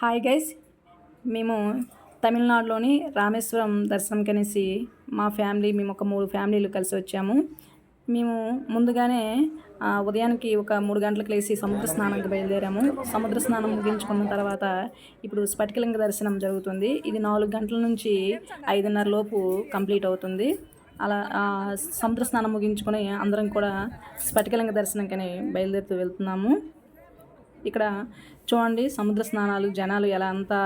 Hi guys. మేము తమిళనాడులోని రామేశ్వరం దర్శనం కనేసి మా ఫ్యామిలీ మేము ఒక మూడు ఫ్యామిలీలు కలిసి వచ్చాము. మేము ముందుగానే ఉదయానికి ఒక మూడు గంటలకు లేచి సముద్ర స్నానానికి బయలుదేరాము. సముద్ర స్నానం ముగించుకున్న తర్వాత ఇప్పుడు స్ఫటికలింగ దర్శనం జరుగుతుంది. ఇది నాలుగు గంటల నుంచి ఐదున్నర లోపు కంప్లీట్ అవుతుంది. అలా సముద్ర స్నానం ముగించుకొని అందరం కూడా స్ఫటికలింగ దర్శనంకని బయలుదేరుతూ వెళ్తున్నాము. ఇక్కడ చూడండి సముద్ర స్నానాలు జనాలు ఎలా అంతా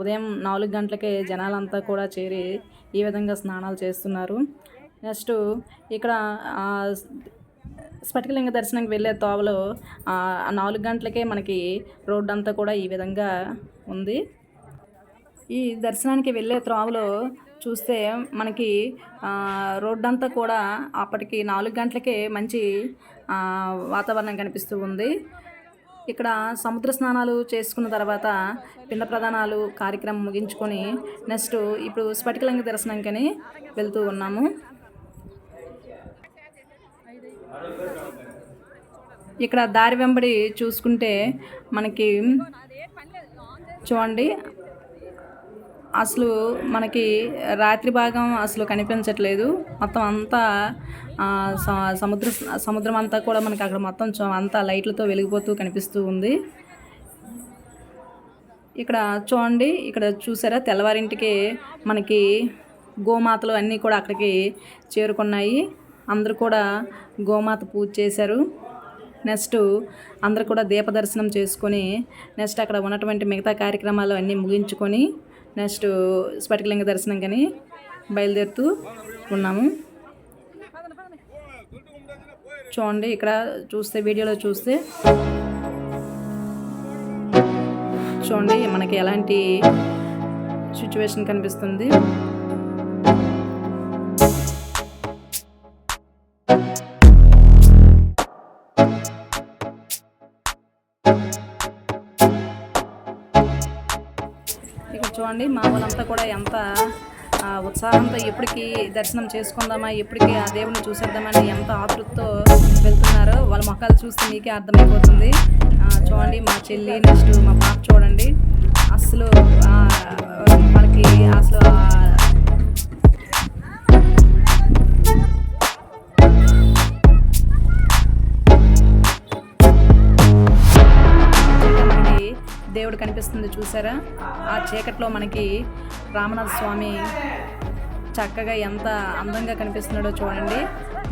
ఉదయం నాలుగు గంటలకే జనాలంతా కూడా చేరి ఈ విధంగా స్నానాలు చేస్తున్నారు. నెక్స్ట్ ఇక్కడ స్ఫటికలింగ దర్శనంకి వెళ్ళే తోవలో నాలుగు గంటలకే మనకి రోడ్డు అంతా కూడా ఈ విధంగా ఉంది. ఈ దర్శనానికి వెళ్ళే త్రోవలో చూస్తే మనకి రోడ్డు అంతా కూడా అప్పటికి నాలుగు గంటలకే మంచి వాతావరణం కనిపిస్తూ ఉంది. ఇక్కడ సముద్ర స్నానాలు చేసుకున్న తర్వాత పిండ ప్రధానాలు కార్యక్రమం ముగించుకొని నెక్స్ట్ ఇప్పుడు స్ఫటికలింగ దర్శనంకని వెళ్తూ ఉన్నాము. ఇక్కడ దారి వెంబడి చూసుకుంటే మనకి చూడండి అసలు మనకి రాత్రి భాగం అసలు కనిపించట్లేదు. మొత్తం అంతా సముద్ర సముద్రం అంతా కూడా మనకి అక్కడ మొత్తం అంతా లైట్లతో వెలిగిపోతూ కనిపిస్తూ ఉంది. ఇక్కడ చూడండి ఇక్కడ చూసారా? తెల్లవారింటికి మనకి గోమాతలు అన్నీ కూడా అక్కడికి చేరుకున్నాయి. అందరూ కూడా గోమాత పూజ చేశారు. నెక్స్ట్ అందరూ కూడా దీప దర్శనం చేసుకొని నెక్స్ట్ అక్కడ ఉన్నటువంటి మిగతా కార్యక్రమాలు అన్నీ ముగించుకొని నెక్స్ట్ స్ఫటికలింగ దర్శనం కానీ బయలుదేరుతూ ఉన్నాము. చూడండి ఇక్కడ చూస్తే వీడియోలో చూస్తే చూడండి మనకి ఎలాంటి సిచ్యువేషన్ కనిపిస్తుంది. చూడండి మా వాళ్ళంతా కూడా ఎంత ఉత్సాహంతో ఎప్పటికీ దర్శనం చేసుకుందామా ఎప్పటికీ ఆ దేవుని చూసేద్దామని ఎంత ఆతృతతో వెళ్తున్నారో వాళ్ళ మొక్కలు చూస్తే మీకే అర్థమైపోతుంది. చూడండి మా చెల్లి నెక్స్ట్ మా పాప చూడండి. అసలు వాళ్ళకి మనకి అసలు దేవుడు కనిపిస్తుంది చూసారా? ఆ చీకట్లో మనకి రామనాథ స్వామి చక్కగా ఎంత అందంగా కనిపిస్తున్నాడో చూడండి.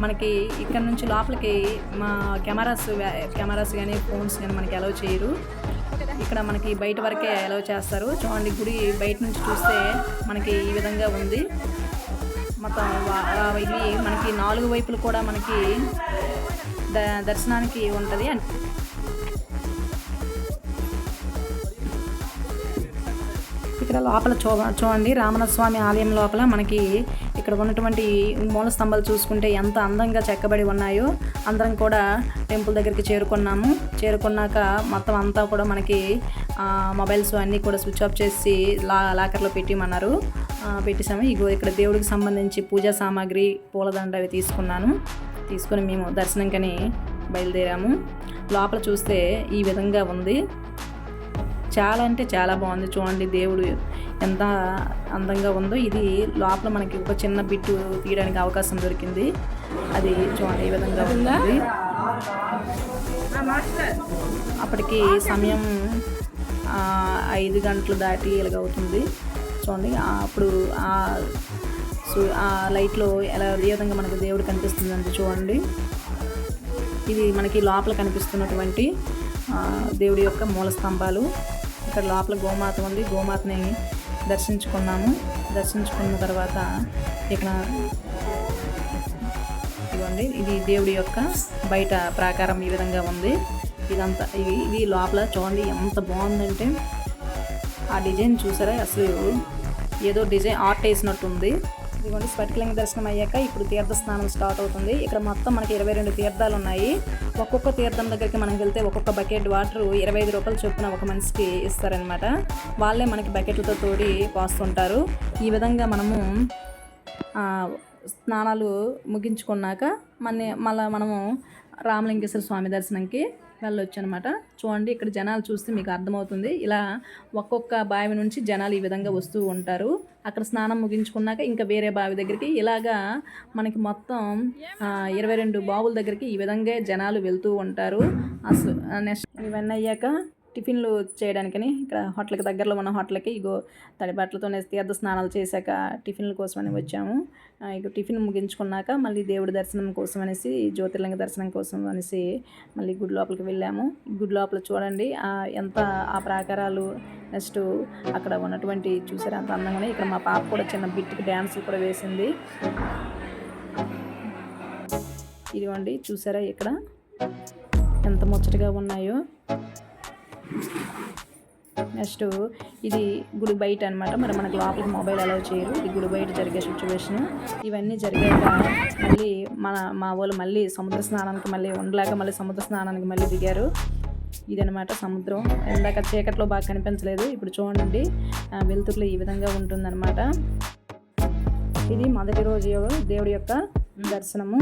మనకి ఇక్కడ నుంచి లోపలికి మా కెమెరాస్ కెమెరాస్ కానీ ఫోన్స్ కానీ మనకి అలౌ చేయరు. ఇక్కడ మనకి బయట వరకే అలౌ చేస్తారు. చూడండి గుడి బయట నుంచి చూస్తే మనకి ఈ విధంగా ఉంది. మొత్తం ఇవి మనకి నాలుగు వైపులు కూడా మనకి ద దర్శనానికి ఉంటుంది. ఇక్కడ లోపల చూ చూడండి రామనాథ స్వామి ఆలయం లోపల మనకి ఇక్కడ ఉన్నటువంటి మూల స్తంభాలు చూసుకుంటే ఎంత అందంగా చెక్కబడి ఉన్నాయో అందరం కూడా టెంపుల్ దగ్గరికి చేరుకున్నాము. చేరుకున్నాక మొత్తం అంతా కూడా మనకి ఆ, మొబైల్స్ అన్నీ కూడా స్విచ్ ఆఫ్ చేసి లా లాకర్లో పెట్టిమన్నారు. పెట్టేసాము ఇగో ఇక్కడ దేవుడికి సంబంధించి పూజా సామాగ్రి పూలదండ అవి తీసుకున్నాను. తీసుకొని మేము దర్శనంకని బయలుదేరాము. లోపల చూస్తే ఈ విధంగా ఉంది. చాలా అంటే చాలా బాగుంది. చూడండి దేవుడు ఎంత అందంగా ఉందో. ఇది లోపల మనకి ఒక చిన్న బిట్టు తీయడానికి అవకాశం దొరికింది. అది చూడండి ఈ విధంగా ఉంది. అప్పటికి సమయం ఆ, ఐదు గంటలు దాటి ఇలాగ అవుతుంది చూడండి అప్పుడు ఆ సు- ఆ లైట్లో ఎలా ఏ విధంగా మనకు దేవుడు కనిపిస్తుందంటే చూడండి. ఇది మనకి లోపల కనిపిస్తున్నటువంటి దేవుడి యొక్క మూల స్తంభాలు. ఇక్కడ లోపల గోమాత ఉంది. గోమాతని దర్శించుకున్నాము. దర్శించుకున్న తర్వాత ఇక్కడ ఇదిగోండి ఇది దేవుడి యొక్క బయట ప్రాకారం ఈ విధంగా ఉంది. ఇదంతా ఇది ఇది లోపల చూడండి ఎంత బాగుందంటే ఆ డిజైన్ చూసారా? అసలు ఏదో డిజైన్ ఆర్ట్ వేసినట్టు ఉంది ఇదిగోండి స్ఫటికలింగ దర్శనం అయ్యాక ఇప్పుడు తీర్థ స్నానం స్టార్ట్ అవుతుంది. ఇక్కడ మొత్తం మనకి ఇరవై రెండు తీర్థాలు ఉన్నాయి. ఒక్కొక్క తీర్థం దగ్గరికి మనం వెళ్తే ఒక్కొక్క బకెట్ వాటర్ ఇరవై ఐదు రూపాయలు చొప్పున ఒక మనిషికి ఇస్తారనమాట వాళ్ళే మనకి బకెట్లతో తోడి పోస్తుంటారు ఈ విధంగా మనము స్నానాలు ముగించుకున్నాక మన మళ్ళీ మనము రామలింగేశ్వర స్వామి దర్శనంకి వెళ్ళొచ్చు అనమాట చూడండి ఇక్కడ జనాలు చూస్తే మీకు అర్థమవుతుంది. ఇలా ఒక్కొక్క బావి నుంచి జనాలు ఈ విధంగా వస్తూ ఉంటారు. అక్కడ స్నానం ముగించుకున్నాక ఇంకా వేరే బావి దగ్గరికి ఇలాగా మనకి మొత్తం ఇరవై రెండు బావుల దగ్గరికి ఈ విధంగా జనాలు వెళ్తూ ఉంటారు. అసలు నెక్స్ట్ ఇవన్నీ అయ్యాక టిఫిన్లు చేయడానికని ఇక్కడ హోటల్కి దగ్గరలో ఉన్న హోటల్కి ఇగో తడి బట్టలతో తీర్థ స్నానాలు చేశాక టిఫిన్ల కోసమని వచ్చాము. ఇక టిఫిన్ ముగించుకున్నాక మళ్ళీ దేవుడి దర్శనం కోసం అనేసి జ్యోతిర్లింగ దర్శనం కోసం అనేసి మళ్ళీ గుడి లోపలికి వెళ్ళాము. గుడి లోపల చూడండి ఎంత ఆ ప్రాకారాలు నెక్స్ట్ అక్కడ ఉన్నటువంటి చూసారు అంత అందంగానే. ఇక్కడ మా పాప కూడా చిన్న బిట్కి డ్యాన్స్ కూడా వేసింది. ఇదిగోండి చూసారా ఇక్కడ ఎంత ముచ్చటగా ఉన్నాయో. నెక్స్ట్ ఇది గుడి బయట అనమాట మరి మనకు లోపలికి మొబైల్ అలౌ చేయరు. ఇది గుడి బయట జరిగే సిచ్యువేషన్ ఇవన్నీ జరిగాక మళ్ళీ మన మా వాళ్ళు మళ్ళీ సముద్ర స్నానానికి మళ్ళీ ఉండలేక మళ్ళీ సముద్ర స్నానానికి మళ్ళీ దిగారు. ఇదనమాట సముద్రం. ఇందాక చీకట్లో బాగా కనిపించలేదు. ఇప్పుడు చూడండి. వెలుతురులో ఈ విధంగా ఉంటుందన్నమాట. ఇది మొదటి రోజు దేవుడి యొక్క దర్శనము.